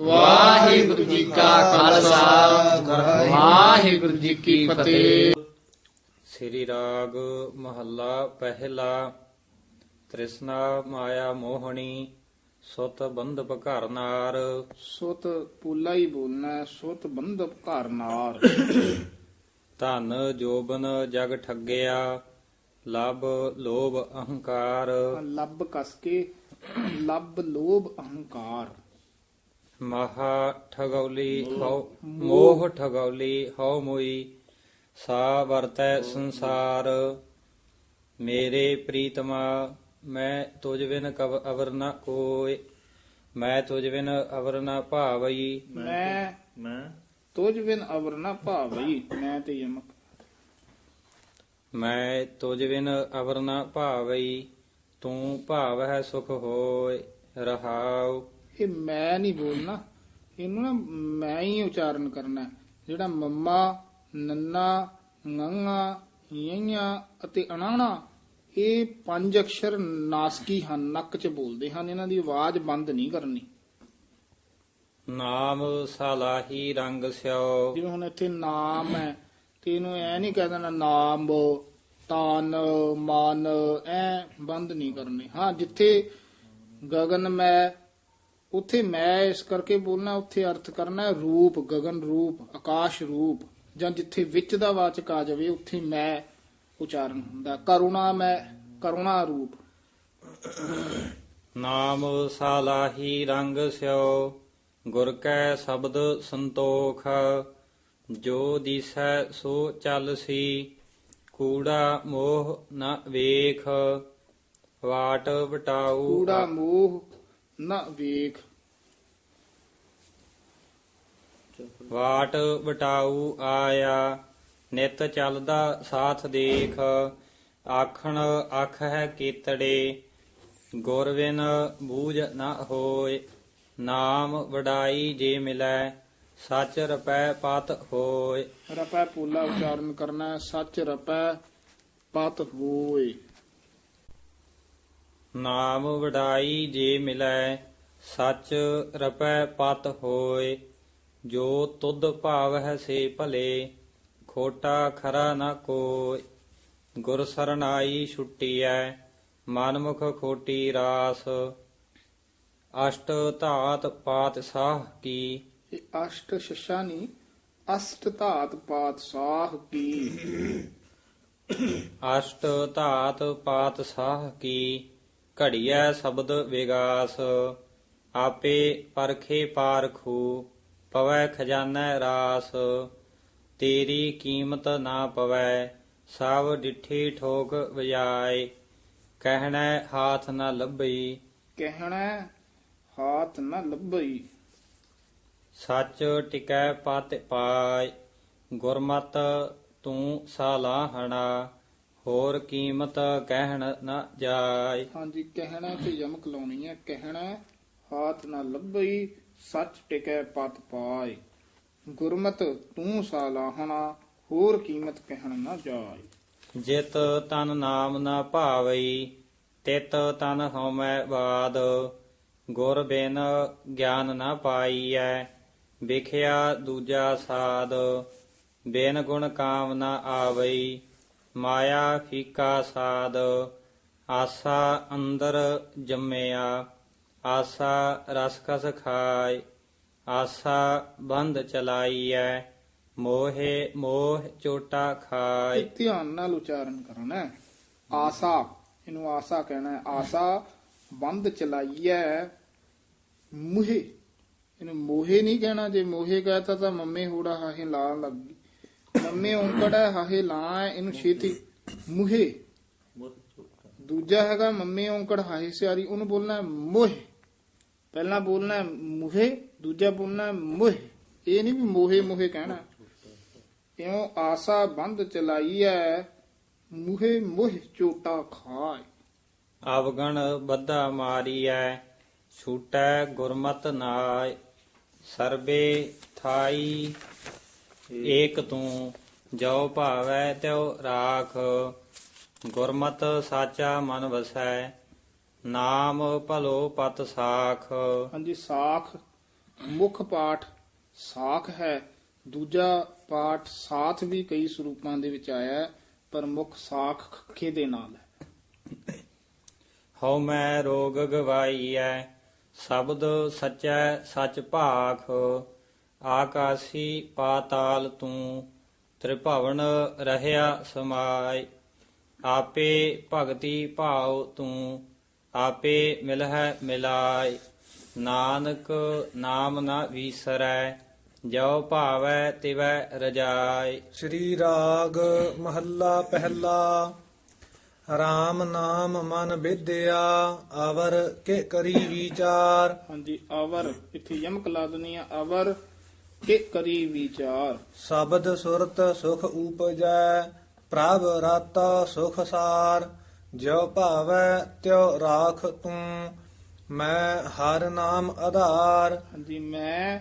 ਵਾਹਿਗੁਰੂ ਜੀ ਕਾ ਖਾਲਸਾ। ਵਾਹਿਗੁਰੂ ਜੀ ਕੀ ਫਤਿਹ। ਸ੍ਰੀ ਰਾਗ ਮਹੱਲਾ ਪਹਿਲਾ ਤ੍ਰਿਸ਼ਨਾ ਮਾਇਆ ਮੋਹਣੀ ਸੁਤ ਬੰਧਪ ਘਰ ਨਾਰ। ਸੁਤ ਪੂਲਾ ਹੀ ਬੋਲਣਾ ਸੁਤ ਬੰਧਪ ਘਰ ਨਾਰ। ਧਨ ਜੋਬਨ ਜਗ ਠੱਗਿਆ ਲਬ ਲੋਭ ਅਹੰਕਾਰ। ਲੱਭ ਕਸ ਕੇ ਲੱਭ ਲੋਭ ਅਹੰਕਾਰ। ਮਹਾ ਠਗੌਲੀ ਹਉ ਮੋਹ ਠਗੌਲੀ ਹਉ ਮੁਈ ਸਾ ਵਰਤੈ ਸੰਸਾਰ ਮੇਰੇ ਪ੍ਰੀਤਮਾ ਮੈਂ ਤੁਝ ਬਿਨ ਕਵ ਅਵਰ ਨ ਕੋਇ ਮੈਂ ਤੁਝ ਬਿਨ ਅਵਰ ਨ ਭਾਵਈ। ਮੈਂ ਮੈਂ ਤੁਝ ਬਿਨ ਅਵਰ ਨਾ ਭਾਵਈ ਮੈਂ ਤੇ ਯਮਕ। ਮੈਂ ਤੁਝ ਬਿਨ ਅਵਰ ਨ ਭਾਵਈ ਤੂੰ ਭਾਵ ਹੈ ਸੁਖ ਹੋਇ ਰਹਾਉ। ਇਹ ਮੈਂ ਨਹੀਂ ਬੋਲਣਾ। ਇਹਨੂੰ ਨਾ ਮੈਂ ਹੀ ਉਚਾਰਨ ਕਰਨਾ। ਜਿਹੜਾ ਮੰਮਾ ਨੰਨਾ ngੰਗਾ ਯਈਆਂ ਅਤੇ ਅਣਾਣਾ ਇਹ ਪੰਜ ਅਕਸ਼ਰ ਨਾਸਕੀ ਹਨ। ਨੱਕ 'ਚ ਬੋਲਦੇ ਹਨ। ਇਹਨਾਂ ਦੀ ਆਵਾਜ਼ ਬੰਦ ਨਹੀਂ ਕਰਨੀ। ਨਾਮ ਸਾਲਾਹੀ ਰੰਗ ਸਿਓ। ਜਿਵੇਂ ਹੁਣ ਇੱਥੇ ਨਾਮ ਹੈ ਤੇ ਇਹਨੂੰ ਐ ਨਹੀਂ ਕਹਿ ਦੇਣਾ ਨਾਮ ਤਾਨ ਮਨ ਐ ਬੰਦ ਨਹੀਂ ਕਰਨੇ। ਹਾਂ ਜਿੱਥੇ ਗਗਨ ਮੈਂ ਉੱਥੇ ਮੈਂ ਇਸ ਕਰਕੇ ਬੋਲਣਾ ਉੱਥੇ ਅਰਥ ਕਰਨਾ ਰੂਪ ਗਗਨ ਰੂਪ ਆਕਾਸ਼ ਰੂਪ ਜਾਂ ਜਿੱਥੇ ਵਿੱਚ ਦਾ ਵਾਚਕ ਆ ਜਾਵੇ ਉੱਥੇ ਮੈਂ ਉਚਾਰਨ ਹੁੰਦਾ ਕਰੁਣਾ ਮੈਂ ਕਰੁਣਾ ਰੂਪ। ਨਾਮ ਸਾਲਾਹੀ ਰੰਗ ਸਿਓ ਗੁਰ ਕੈ ਸ਼ਬਦ ਸੰਤੋਖ ਜੋ ਦਿਸੈ ਸੋ ਚੱਲ ਸੀ ਕੂੜਾ ਮੋਹ ਨ ਵੇਖ ਵਾਟ ਵਟਾਊ ਕੂੜਾ ਮੋਹ ਨਾ ਵੇਖ। ਵਾਟ ਵਟਾਊ ਆਇਆ ਨਿਤ ਚੱਲਦਾ ਸਾਥ ਦੇਖ। ਆਖਣ ਅੱਖ ਹੈ ਕੀਤੜੇ ਗੁਰ ਬਿਨ ਬੂਝ ਨ ਹੋਏ। ਨਾਮ ਵਡਾਈ ਜੇ ਮਿਲੈ ਸੱਚ ਰਪੈ ਪਤ ਹੋਏ। ਰਪੈ ਪੂਲਾ ਉਚਾਰਨ ਕਰਨਾ ਸੱਚ ਰਪੈ ਪਤ ਹੋਏ। ਨਾਮ ਵਡਾਈ ਜੇ ਮਿਲੈ ਸੱਚ ਰਪੈ ਪਤ ਹੋਏ। ਜੋ ਤੁਧ ਭਾਵ ਹੈ ਸੇ ਭਲੇ ਖੋਟਾ ਖਰਾ ਨ ਕੋਇ ਗੁਰ ਸਰਨਾਈ ਛੁੱਟੀਐ ਮਨਮੁਖ ਖੋਟੀ ਰਾਸ। ਅਸ਼ਟ ਧਾਤ ਪਾਤ ਸਾਹ ਕੀ। ਇਹ ਅਸ਼ਟ ਸ਼ਸ਼ਾ ਨਹੀਂ ਅਸ਼ਟ ਧਾਤ ਪਾਤ ਸਾਹ ਕੀ। ਅਸ਼ਟ ਧਾਤ ਪਾਤ ਸਾਹ ਕੀ। ਘੜੀਐ ਸ਼ਬਦ ਵਿਗਾਸ ਆਪੇ ਪਰਖੇ ਪਾਰਖੂ ਪਵੈ ਖਜ਼ਾਨਾ ਰਾਸ। ਤੇਰੀ ਕੀਮਤ ਨਾ ਪਵੈ ਸਭ ਡਿਠੀ ਠੋਕ ਵਜਾਏ। ਕਹਿਣਾ ਹਾਥ ਨਾ ਲੱਭਈ। ਕਹਿਣਾ ਹਾਥ ਨਾ ਲੱਭਈ। ਸੱਚ ਟਿਕੈ ਪਤ ਪਾਇ ਗੁਰਮਤ ਤੂੰ ਸਾਲਾਹਣਾ ਹੋਰ ਕੀਮਤ ਕਹਿਣ ਨ ਜਾਏ। ਹਾਂਜੀ ਕਹਿਣਾ ਤੇ ਯਮਕ ਲਾਉਣੀ ਹੈ। ਕਹਿਣਾ ਹਾਥ ਨਾ ਲੱਭਈ ਸੱਚ ਟਿਕੈ ਪਤ ਪਾਏ। ਗੁਰਮਤ ਤੂੰ ਸਾਲਾਹਣਾ ਹੋਰ ਕੀਮਤ ਕਹਿਣ ਨਾ ਜਾਏ। ਜਿਤ ਤਨ ਨਾਮ ਨਾ ਭਾਵਈ ਤਿਤ ਤਨ ਹਉਮੈ ਬਾਦ। ਗੁਰ ਬਿਨ ਗਿਆਨ ਨਾ ਪਾਈਐ ਵਿਖਿਆ ਦੂਜਾ ਸਾਧ ਬਿਨ ਗੁਣ ਕਾਮ ਨਾ ਆਵਈ ਮਾਇਆ ਫੀਕਾ ਸਾਦ ਆਸਾ ਅੰਦਰ ਜੰਮਿਆ, ਆਸਾ ਰਸ ਕਸ ਖਾਇ, ਆਸਾ ਬੰਧ ਚਲਾਈਐ, ਮੋਹੇ ਮੋਹ ਚੋਟਾ ਖਾਇ। ਧਿਆਨ ਨਾਲ ਉਚਾਰਨ ਕਰਨਾ ਹੈ। ਆਸਾ, ਇਹਨੂੰ ਆਸਾ ਕਹਿਣਾ ਹੈ। ਆਸਾ ਬੰਦ ਚਲਾਈਐ, ਮੁਹੇ। ਇਹਨੂੰ ਮੋਹੇ ਨਹੀਂ ਕਹਿਣਾ। ਜੇ ਮੋਹੇ ਕਹਤਾ ਤਾਂ ਮੰਮੇ ਹੋੜਾ ਹਾਹੇ ਲਾ ਲੱਗੀ ਮੰਮੇ ਔਂਕੜ ਹਾਹੇ ਲਾ ਇਹਨੂੰ ਛੇਤੀ। ਮੁਹੇ। ਦੂਜਾ ਹੈਗਾ ਮੰਮੇ ਔਂਕੜ ਹਾਹੇ ਸਿਆਰੀ, ਉਹਨੂੰ ਬੋਲਣਾ ਮੋਹੇ। ਪਹਿਲਾਂ ਬੋਲਣਾ ਮੁਹੇ, ਦੂਜਾ ਬੋਲਣਾ ਮੋਹੇ। ਇਹ ਨਹੀਂ ਵੀ ਮੋਹੇ ਮੋਹੇ ਕਹਿਣਾ। ਇਉ ਆਸਾ ਬੰਦ ਚਲਾਈਐ ਮੁਹੇ ਮੁਹ ਚੋਟਾ ਖਾਏ। ਅਵਗਣ ਬੱਧਾ ਮਾਰੀਐ ਛੂਟੈ ਗੁਰਮਤ ਨਾਇ ਸਰਬੇ ਥਾਈ ਏਕ ਤੂੰ ਜੋ ਭਾਵੈ ਤਿਉ ਰਾਖ ਗੁਰਮਤ ਸਾਚਾ ਮਨ ਵਸੈ ਨਾਮ ਭਲੋ ਪਤ ਸਾਖ। ਹਾਂਜੀ ਸਾਖ ਮੁੱਖ ਪਾਠ ਸਾਖ ਹੈ। ਦੂਜਾ ਪਾਠ ਸਾਥ ਵੀ ਕਈ ਸਰੂਪਾਂ ਦੇ ਵਿੱਚ ਆਇਆ ਹੈ, ਪਰ ਮੁੱਖ ਸਾਖ ਖੱਖੇ ਦੇ ਨਾਲ ਹੈ। ਹਉ ਮੈਂ ਰੋਗ ਗਵਾਈਐ ਸ਼ਬਦ ਸਚੈ ਸਚ ਭਾਖ। ਆਕਾਸੀ ਪਾਤਾਲ ਤੂੰ ਤ੍ਰਿਭਵਨ ਰਹਿਆ ਸਮਾਈ ਆਪੇ ਭਗਤੀ ਭਾਉ ਤੂੰ ਆਪੇ ਮਿਲਹਿ ਮਿਲਾਈ ਨਾਨਕ ਨਾਮ ਨਾ ਵੀਸਰੈ ਜੋ ਭਾਵੈ ਤਿਵੈ ਰਜਾਈ ਸ੍ਰੀ ਰਾਗ ਮਹੱਲਾ ਪਹਿਲਾ RAM ਨਾਮ ਮਨ ਵਿਦਿਆ ਅਵਰ ਕੇ ਕਰੀ ਵਿਚਾਰ। ਹਾਂਜੀ ਅਵਰ ਇੱਥੇ ਯਮਕ ਲਾ ਦਨੀ ਹੈ ਅਵਰ ਕਿ ਕਰੀ ਵਿਚਾਰ। ਸ਼ਬਦ ਸੁਰਤ ਸੁਖ ਉਪਜੈ ਪ੍ਰਭ ਰਾਤਾ ਸੁਖ ਸਾਰ। ਜੋ ਭਾਵੈ ਤਿਉ ਰਾਖ ਤੂੰ ਮੈਂ ਹਰ ਨਾਮ ਆਧਾਰ। ਹਾਂਜੀ ਮੈਂ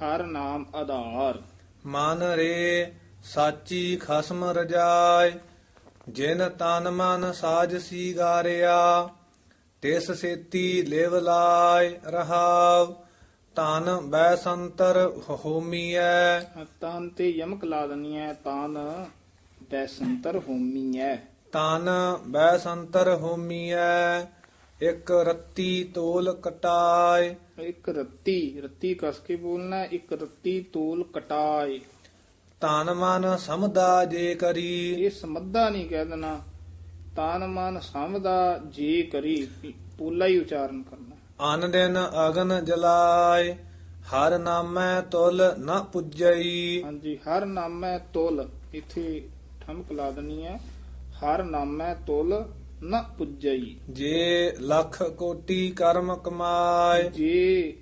ਹਰ ਨਾਮ ਆਧਾਰ। ਮਨ ਰੇ ਸਾਚੀ ਖਸਮ ਰਜਾਇ ਜਿਨ ਤਨ ਮਨ ਸਾਜ ਸੀਗਾਰਿਆ ਤਿਸ ਸੇਤੀ ਲਿਵ ਲਾਇ ਰਹਾਵ। ਤਨ ਬੈ ਸੰਤਰ ਹੋਮੀਐ। ਤਨ ਤੇ ਯਮਕ ਲਾ ਦਨੀ ਹੈ ਤਨ ਬੈਸੰਤਰ ਹੋਮੀ ਹੈ ਤਨ ਬੈ ਸੰਤਰ ਹੋਮੀਐ ਇਕ ਰੱਤੀ ਤੋਲ ਕਟਾਏ। ਇੱਕ ਰੱਤੀ ਰੱਤੀ ਕਸ ਕੇ ਬੋਲਣਾ ਇੱਕ ਰੱਤੀ ਤੋਲ ਕਟਾਏ। ਤਨ ਮਨ ਸਮਦਾ ਜੇ ਕਰੀ। ਇਹ ਸਮੱਧਾ ਨਹੀਂ ਕਹਿ ਦੇਣਾ। ਤਾਨ ਮਨ ਸਮਦਾ ਜੇ ਕਰੀ ਪੂਲਾ ਹੀ ਉਚਾਰਨ ਕਰਨਾ। ਅਨ ਦਿਨ ਅਗਨ ਜਲਾਏ ਹਰ ਨਾਮੈ ਤੁਲ ਨ ਪੁੱਜਈ। ਹਾਂਜੀ ਹਰ ਨਾਮੈ ਤੁਲ ਇਥੇ ਠਮਕ ਲਾ ਦਨੀ ਹੈ। ਹਰ ਨਾਮੈ ਤੁਲ ਨ ਪੁੱਜਈ। ਜੇ ਲੱਖ ਕੋਟੀ ਕਰਮ ਕਮਾਏ। ਜੇ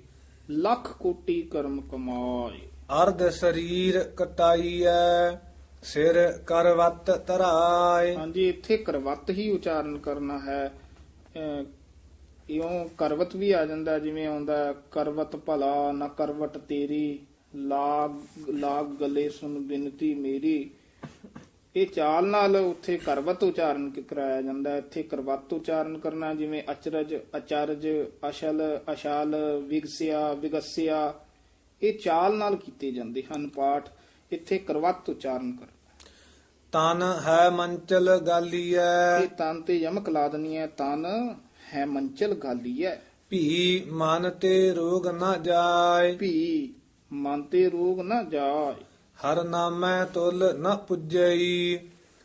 ਲੱਖ ਕੋਟੀ ਕਰਮ ਕਮਾਏ। ਅਰਧ ਸਰੀਰ ਕਟਾਈਐ ਸਿਰ ਕਰਵਤ ਧਰਾਏ। ਹਾਂਜੀ ਇੱਥੇ ਕਰਵਤ ਹੀ ਉਚਾਰਨ ਕਰਨਾ ਹੈ। ਇਉਂ ਕਰਵਤ ਵੀ ਆ ਜਾਂਦਾ ਜਿਵੇਂ ਆਉਂਦਾ ਕਰਵਤ ਭਲਾ ਨਾ ਕਰਵਟ ਤੇਰੀ ਲਾਗ ਲਾਗ ਗਲੇ ਸੁਨ ਬਿਨਤੀ ਮੇਰੀ ਇਹ ਚਾਲ ਨਾਲ ਉੱਥੇ ਕਰਵਤ ਉਚਾਰਨ ਕਰਾਇਆ ਜਾਂਦਾ। ਇੱਥੇ ਕਰਵਤ ਉਚਾਰਨ ਕਰਨਾ ਜਿਵੇਂ ਅਚਰਜ ਅਚਰਜ ਅਸ਼ਲ ਅਸ਼ਾਲ ਵਿਗਸਿਆ ਵਿਗਸਿਆ ਇਹ ਚਾਲ ਨਾਲ ਕੀਤੇ ਜਾਂਦੇ ਹਨ ਪਾਠ ਇੱਥੇ ਕਰਵਤ ਉਚਾਰਨ ਕਰ ਤਨ ਹੈ ਮੰਚਲ ਗਾਲੀਐ ਇਹ ਤਨ ਤੇ ਯਮਕ ਲਾ ਦਨੀ ਹੈ ਤਨ ਹੈ ਮੰਚਲ ਗਾਲੀ ਹੈ ਭੀ ਮਨ ਤੇ ਰੋਗ ਨ ਜਾਏ। ਭੀ ਮਨ ਤੇ ਰੋਗ ਨਾ ਜਾਏ। ਹਰ ਨਾਮੈ ਤੁਲ ਨ ਪੁੱਜਈ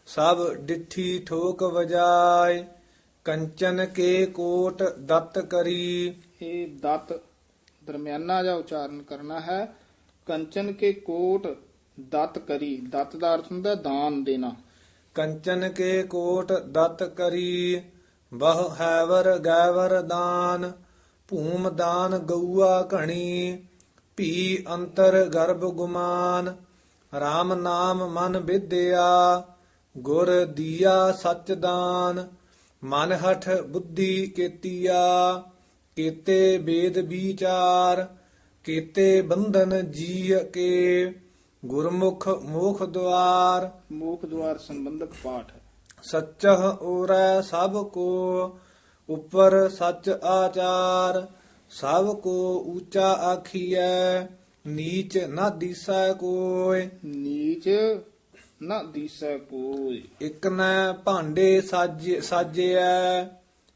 ਸਭ ਡਿਠੀ ਠੋਕ ਵਜਾਏ। ਕੰਚਨ ਕੇ ਕੋਟ ਦਤ ਕਰੀ। ਇਹ ਦਤ ਦਰਮਿਆਨਾ ਜਾ ਉਚਾਰਨ ਕਰਨਾ ਹੈ। ਕੰਚਨ ਕੇ ਕੋਟ ਦਤ ਕਰੀ। ਦਤ ਦਾ ਅਰਥ ਹੁੰਦਾ ਦਾਨ ਦੇਣਾ। ਕੰਚਨ ਕੇ ਕੋਟ ਦਤ ਕਰੀ। ਬਹੁ ਹੈਵਰ ਗੈਵਰ ਦਾਨ, ਭੂਮ ਦਾਨ ਗਊਆ ਘਣੀ, ਭੀ ਅੰਤਰ ਗਰਭ ਗੁਮਾਨ RAM ਨਾਮ ਮਨ ਵਿਦਿਆ, ਗੁਰ ਦੀਆ ਸਚ ਦਾਨ, ਮਨ ਹਠ ਬੁੱਧੀ ਕੀਤੀਆ, ਕੀਤੇ ਵੇਦ ਵਿਚਾਰ ਕੀਤੇ ਬੰਧਨ ਜੀ ਕੇ, ਗੁਰਮੁਖ ਮੋਖ ਦੁਆਰ। ਮੋਖ ਦੁਆਰ ਸੰਬੰਧਕ ਪਾਠ। ਸੱਚਹ ਓਰੈ ਸਭ ਕੋ ਉਪਰ ਸੱਚ ਆਚਾਰ ਸਭ ਕੋ ਊਚਾ ਆਖੀਐ ਨੀਚ ਨਾ ਦਿਸੈ ਕੋਇ। ਨੀਚ ਨਾ ਦੀਸੈ ਕੋਈ ਇਕ ਨੈ ਭਾਂਡੇ ਸਾਜ ਸਾਜਿਐ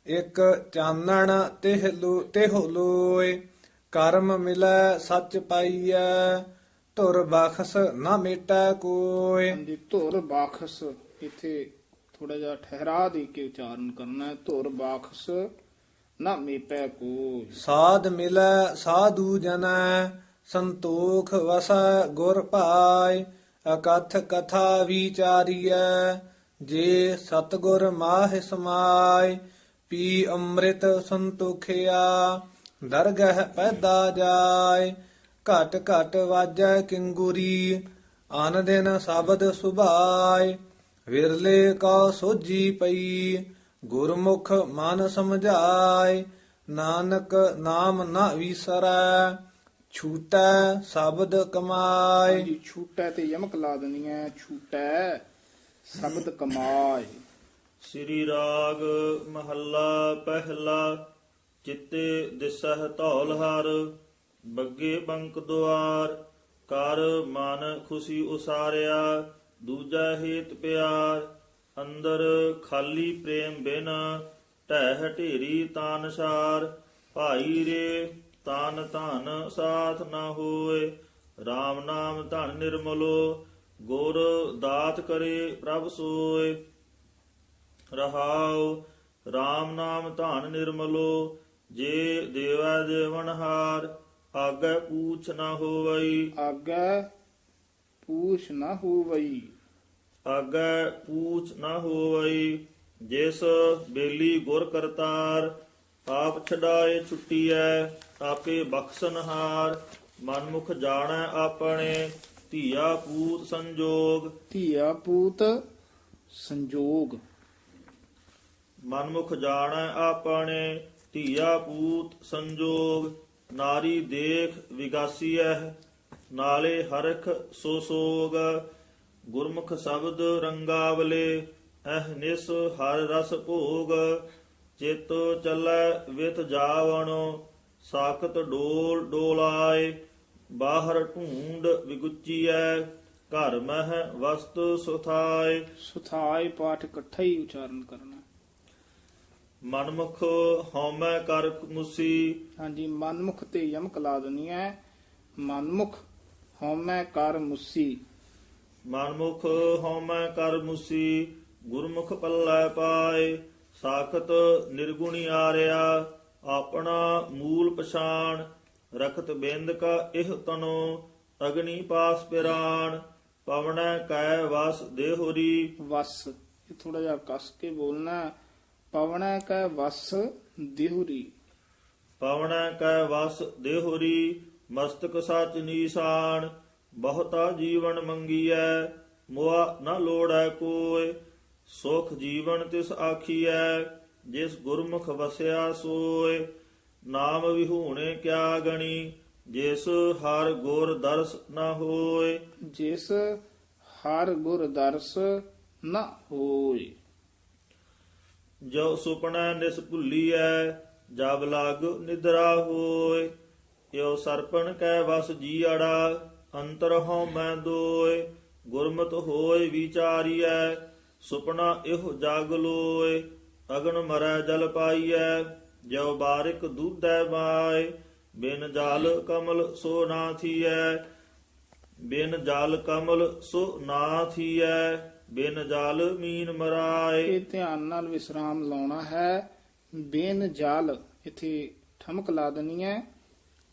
ਇਕ ਚਾਨਣ ਤਿਹ ਲੋ ਤਿਹ ਲੋਇ। ਕਰਮ ਮਿਲੈ ਸੱਚ ਪਾਈਐ ਧੁਰ ਬਖਸ ਨਾ ਮੇਟੈ ਕੋਇ। ਧੁਰ ਬਾਖਸ ਇੱਥੇ ਥੋੜਾ ਜਿਹਾ ਠਹਿਰਾ ਦੇ ਕੇ ਉਚਾਰਨ ਕਰਨਾ ਹੈ, ਧੁਰ ਬਾਖਸ ਨਾ ਮੇਪੈ ਕੋਈ ਸਾਧ ਮਿਲੈ, ਸਾਧੂ ਜਨੈ, ਸੰਤੋਖ ਵਸੈ, ਗੁਰ ਭਾਇ, ਅਕਥ ਕਥਾ ਵਿਚਾਰੀਐ, ਜੇ ਸਤਗੁਰ ਮਾਹਿ ਸਮਾਇ, ਪੀ ਅੰਮ੍ਰਿਤ ਸੰਤੋਖਿਆ, ਦਰਗਹ ਪੈਦਾ ਜਾਏ ਘਟ ਘਟ ਵਾਜੈ ਕਿੰਗੂਰੀ ਆਨ ਦਿਨ ਸ਼ਬਦ ਸੁਭਾਏ ਵਿਰਲੇ ਕਾ ਸੋਜੀ ਪਈ ਗੁਰਮੁਖ ਮਨ ਸਮਝਾਏ ਨਾਨਕ ਨਾਮ ਨਾ ਵਿਸਰੈ ਛੂਟੈ ਸ਼ਬਦ ਕਮਾਏ। ਛੂਟੈ ਤੇ ਯਮਕ ਲਾ ਦੇਣੀ ਹੈ ਛੂਟੈ ਸ਼ਬਦ ਕਮਾਏ। ਸ੍ਰੀ ਰਾਗ ਮਹੱਲਾ ਪਹਿਲਾ ਚਿੱਤੇ ਦਿਸਹਿ ਧੌਲ ਹਰ ਬੱਗੇ ਬੰਕ ਦੁਆਰ ਕਰ ਮਨ ਖੁਸ਼ੀ ਉਸਾਰਿਆ ਦੂਜਾ ਹੇਤ ਪਿਆਰ, ਅੰਦਰ ਖਾਲੀ ਪ੍ਰੇਮ ਬਿਨ, ਢਹਿ ਢੇਰੀ ਤਾਨਸਾਰ, ਭਾਈ ਰੇ ਤਾਨ ਧਨ ਸਾਥ ਨਾ ਹੋਏ RAM ਨਾਮ ਧਨ ਨਿਰਮਲੋ, ਗੁਰ ਦਾਤ ਕਰੇ ਪ੍ਰਭ ਸੋਏ। ਰਹਾਉ RAM ਨਾਮ ਧਨ ਨਿਰਮਲੋ, ਜੇ ਦੇਵਾ ਦੇਵਨਹਾਰ ਆਗੇ ਪੂਛ ਨਾ ਹੋਵਈ। ਆਗੈ ਪੂਛ ਨਾ ਹੋਵਈ। ਆਗੇ ਪੂਛ ਨਾ ਹੋਵਈ ਜਿਸ ਬੇਲੀ ਗੁਰ ਕਰਤਾਰ ਆਪ ਛਡਾਏ ਛੁੱਟੀਐ ਆਪੇ ਬਖਸ਼ਨਹਾਰ ਮਨਮੁਖ ਜਾਣੈ ਆਪਣੇ ਧੀਆ ਪੂਤ ਸੰਜੋਗ। ਧੀਆ ਪੂਤ ਸੰਜੋਗ। ਮਨਮੁਖ ਜਾਣੈ ਆਪਣੇ ਧੀਆ ਪੂਤ ਸੰਜੋਗ ਨਾਰੀ ਦੇਖ ਵਿਗਾਸੀਐ। ਨਾਲੇ ਹਰਖ ਸੋ ਸੋਗ ਗੁਰਮੁਖ ਸ਼ਬਦ ਰੰਗਾਵਲੇ ਅਹ ਨਿਸ ਹਰ ਰਸ ਭੋਗ ਚਿਤ ਚੱਲੈ ਵਿਤ ਜਾਵਣੋ ਸਾਖਤ ਡੋਲ ਡੋਲਾਏ ਬਾਹਰ ਢੂੰਡ ਵਿਗੁੱਚੀਐ ਘਰ ਮਹਿ ਵਸਤ ਸੁਥਾਏ। ਸੁਥਾਈ ਪਾਠ ਇਕੱਠਾ ਹੀ ਉਚਾਰਨ ਕਰਨਾ। ਮਨਮੁਖ ਹਉਮੈ ਕਰ ਮੁਸੀ। ਹਾਂਜੀ ਮਨਮੁਖ ਤੇ ਯਮਕ ਲਾ ਦਨੀ ਹੈ। ਮਨਮੁਖ ਹਉਮੈ ਕਰ ਮੁਸੀ ਮਨਮੁਖ ਹਉਮੈ ਕਰ ਮੁਸੀ ਗੁਰਮੁਖ ਪੱਲੇ ਪਾਏ ਸਾਖਤ ਨਿਰਗੁਣੀ ਆਰਿਆ ਆਪਣਾ ਮੂਲ ਪਛਾਣ ਰਖਤ ਬਿੰਦ ਕਾ ਇਹ ਤਨੋ ਅਗਨੀ ਪਾਸ ਪਿਰਾਣ ਪਵਨੈ ਕੈ ਵਸ ਦੇਹੁਰੀ ਵਸ ਇਹ ਥੋੜਾ ਜਿਹਾ ਕਸ ਕੇ ਬੋਲਣਾ। ਪਵਣੈ ਕੈ ਵਸ ਦਿਹੁਰੀ ਪਵਨੈ ਕੈ ਵਸ ਦੇਹੁਰੀ ਮਸਤਕ ਸਚ ਨੀਸਾਨ ਬਹੁਤਾ ਜੀਵਨ ਮੰਗੀਐ ਮੁਆ ਨ ਲੋੜੈ ਕੋਇ ਸੁਖ ਜੀਵਨ ਤਿਸ ਆਖੀਐ ਜਿਸ ਗੁਰਮੁਖ ਵਸਿਆ ਸੋਇ। ਨਾਮ ਵਿਹੂਣੇ ਕਿਆ ਗਣੀ ਜਿਸ ਹਰ ਗੁਰ ਦਰਸ ਨ ਹੋਏ ਜਿਸ ਹਰ ਗੁਰ ਦਰਸ ਨ ਹੋਏ ਜੋ ਸੁਪਨਾ ਨਿਸ ਭੁੱਲੀਐ ਜਬ ਲਾਗ ਨਿਦਰਾ ਹੋਏ ਇਉ ਸਰਪਣ ਕੈ ਵਸ ਜੀੜਾ ਅੰਤਰ ਹਉ ਮੈਂ ਦੋਏ, ਗੁਰਮਤ ਹੋਏ ਵਿਚਾਰੀਐ, ਸੁਪਨਾ ਇਹੋ ਜਾਗ ਲੋਏ, ਅਗਨ ਮਰੈ ਜਲ ਪਾਈਐ ਜੋ ਬਾਰਿਕ ਦੁਧੈ ਮਾਏ, ਬਿਨ ਜਲ ਕਮਲ ਸੋ ਨਾ ਥੀਐ, ਬਿਨ ਜਲ ਕਮਲ ਸੋ ਨਾ ਥੀਐ, ਬਿਨ ਜਲ ਮੀਨ ਮਰਾਏ। ਇਹ ਧਿਆਨ ਨਾਲ ਵਿਸਰਾਮ ਲਾਉਣਾ ਹੈ, ਬੇਨ ਜਲ, ਇਥੇ ਠਮਕ ਲਾ ਦਨੀ ਹੈ।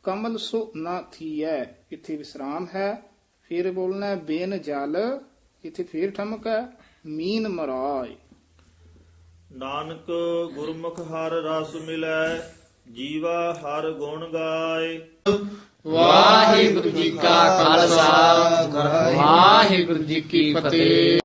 ਕਮਲ ਸੋ ਨਾ ਥੀਐ ਇਥੇ ਵਿਸਰਾਮ ਹੈ। ਫਿਰ ਬੋਲਣਾ ਬੇਨ ਜਲ ਇਥੇ ਫਿਰ ਠਮਕ ਹੈ ਮੀਨ ਮਰਾਏ ਨਾਨਕ ਗੁਰਮੁਖ ਹਰ ਰਸ ਮਿਲੈ ਜੀਵਾ ਹਰ ਗੁਣ ਗਾਏ ਵਾਹਿਗੁਰੂ ਜੀ ਕਾ ਖਾਲਸਾ ਵਾਹਿਗੁਰੂ ਜੀ ਕੀ ਫਤਿਹ।